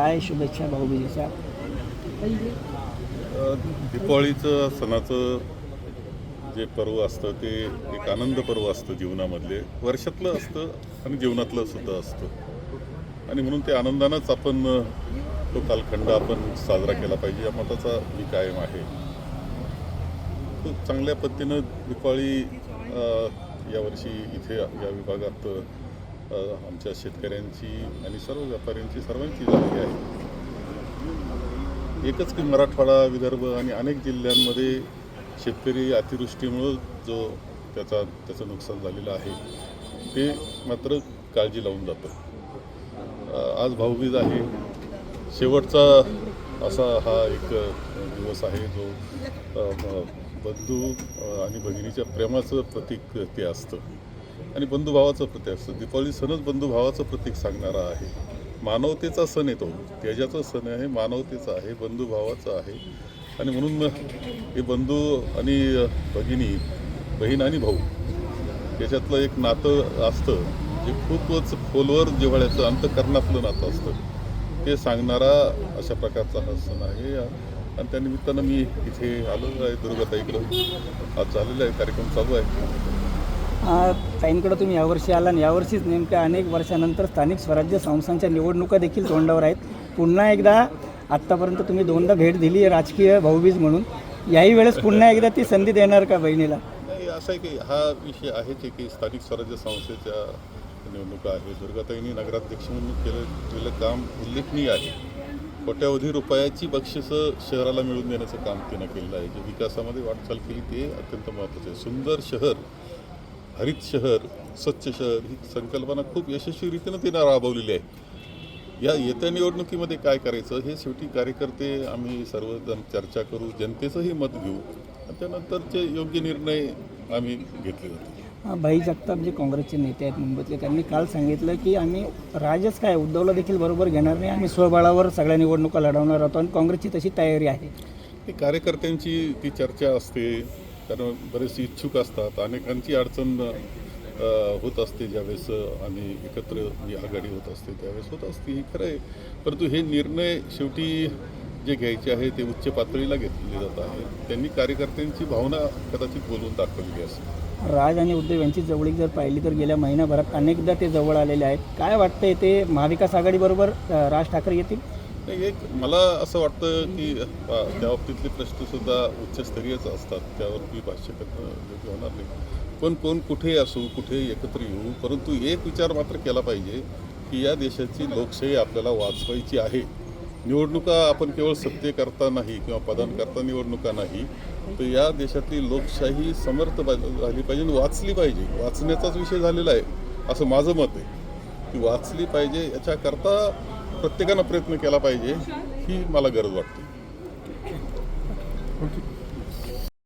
काय शुभेच्छा भाऊबीजीच्या? अ, सणाचं जे पर्व असतं ते एक आनंद पर्व असतं जीवनामधले. वर्षातलं असतं आणि जीवनातलं सुद्धा असतं. आणि म्हणून ते आनंदानंच आपण तो कालखंड आपण साजरा केला पाहिजे या मताचा मी कायम आहे. खूप चांगल्या पद्धतीनं दिपावळी यावर्षी इथे या विभागात आमच्या शेतकऱ्यांची आणि सर्व व्यापाऱ्यांची सर्वांची झालेली आहे. एकच की मराठवाडा विदर्भ आणि अनेक जिल्ह्यांमध्ये शेतकरी अतिवृष्टीमुळं जो त्याचा त्याचं नुकसान झालेलं आहे ते मात्र काळजी लावून जातं. आज भाऊबीज आहे. शेवटचा असा हा एक दिवस आहे जो बंधू आणि भगिनीच्या प्रेमाचं प्रतीक ते असतं. आणि बंधुभावाचं प्रतीक असतं. दीपावली सणच बंधुभावाचं प्रतीक सांगणारा आहे. मानवतेचा सण येतो त्याच्याचा सण आहे मानवतेचा आहे बंधुभावाचा आहे. आणि म्हणून मग हे बंधू आणि भगिनी बहीण आणि भाऊ याच्यातलं एक नातं असतं जे खूपच खोलवर जिव्हाळ्याचं अंतकरणातलं नातं असतं. ते सांगणारा अशा प्रकारचा हा सण आहे. आणि त्यानिमित्तानं मी इथे आलो आहे दुर्गाताईकडं. आज झालेला आहे कार्यक्रम चालू आहे. ताईंकडं तुम्ही यावर्षी आला आणि यावर्षीच नेमक्या अनेक वर्षानंतर स्थानिक स्वराज्य संस्थांच्या निवडणुका देखील तोंडावर आहेत. पुन्हा एकदा आत्तापर्यंत तुम्ही दोनदा भेट दिली आहे राजकीय भाऊबीज म्हणून. याही वेळेस पुन्हा एकदा ती संधी देणार का बहिणीला? नाही असं आहे की हा विषय आहे आहे की स्थानिक स्वराज्य संस्थेच्या निवडणुका आहे दुर्गाताईंनी नगराध्यक्ष म्हणून केलं केलेलं काम उल्लेखनीय आहे. कोट्यावधी रुपयाची बक्षिसं शहराला मिळवून देण्याचं काम तिनं केलेलं आहे. जे विकासामध्ये वाटचाल केली ते अत्यंत महत्त्वाचं आहे. सुंदर शहर हरित शहर स्वच्छ शहर ही संकल्पना खूप यशस्वीरीतीनं तिनं राबवलेली आहे. या येत्या निवडणुकीमध्ये काय करायचं हे शेवटी कार्यकर्ते आम्ही सर्वजण चर्चा करू जनतेचंही मत घेऊ. आणि त्यानंतरचे योग्य निर्णय आम्ही घेतले जातील भाई जगताप जे काँग्रेसचे नेते आहेत मुंबईतले त्यांनी काल सांगितलं की आम्ही राजच काय उद्धवला देखील बरोबर घेणार नाही आम्ही स्वबळावर सगळ्या निवडणुका लढवणार आहोत आणि काँग्रेसची तशी तयारी आहे. ही कार्यकर्त्यांची ती चर्चा असते कारण बरेचसे इच्छुक असतात. अनेकांची अडचण होत असते ज्यावेळेस आम्ही एकत्र जी आघाडी होत असते त्यावेळेस होत असते. ही खरं आहे. परंतु हे निर्णय शेवटी जे घ्यायचे आहे ते उच्च पातळीला घेतलेले जात आहे. त्यांनी कार्यकर्त्यांची भावना कदाचित बोलून दाखवलेली असेल. राज आणि उद्धव यांची जवळीक जर पाहिली तर गेल्या महिनाभरात अनेकदा ते जवळ आलेले आहेत. काय वाटतंय ते महाविकास आघाडीबरोबर राज ठाकरे येतील? नाही एक मला असं वाटतं की त्या बाबतीतले प्रश्नसुद्धा उच्चस्तरीयच असतात. त्यावर मी भाष्य करणं योग्य होणार नाही. पण कोण कुठेही असू कुठे एकत्र येऊ परंतु एक विचार मात्र केला पाहिजे की या देशाची लोकशाही आपल्याला वाचवायची आहे. निवडणुका आपण केवळ सत्य करता नाही किंवा पदान करता निवडणुका नाही तर या देशातली लोकशाही समर्थ झाली पाहिजे आणि वाचली पाहिजे. वाचण्याचाच विषय झालेला आहे असं माझं मत आहे. की वाचली पाहिजे याच्याकरता प्रत्येकानं प्रयत्न केला पाहिजे ही मला गरज वाटते.